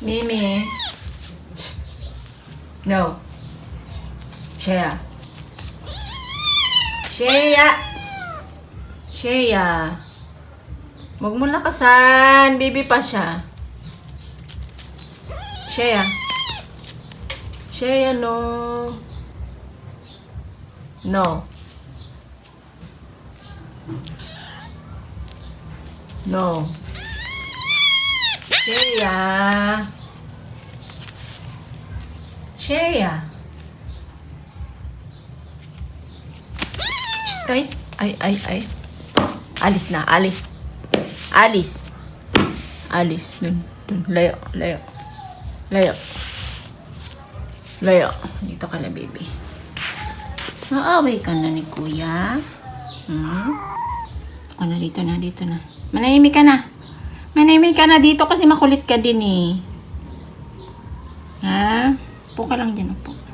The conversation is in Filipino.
Mimi. Shh. No. Shea. Shea. Shea. Huwag mo lakasan. Baby pa siya. Shea. Shea, no. No. No. Shea. Shea. Shh, ay, ay, ay, ay. Alis na, alis. Alis. Alis. Dun, dun. Layo, layo. Layo. Layo. Dito ka na, baby. Maaway ka na ni kuya. Hmm? Ako na, dito na, dito na. Manahimik ka na. Manahimik ka na dito kasi makulit ka din eh. Upo ka lang dyan, upo.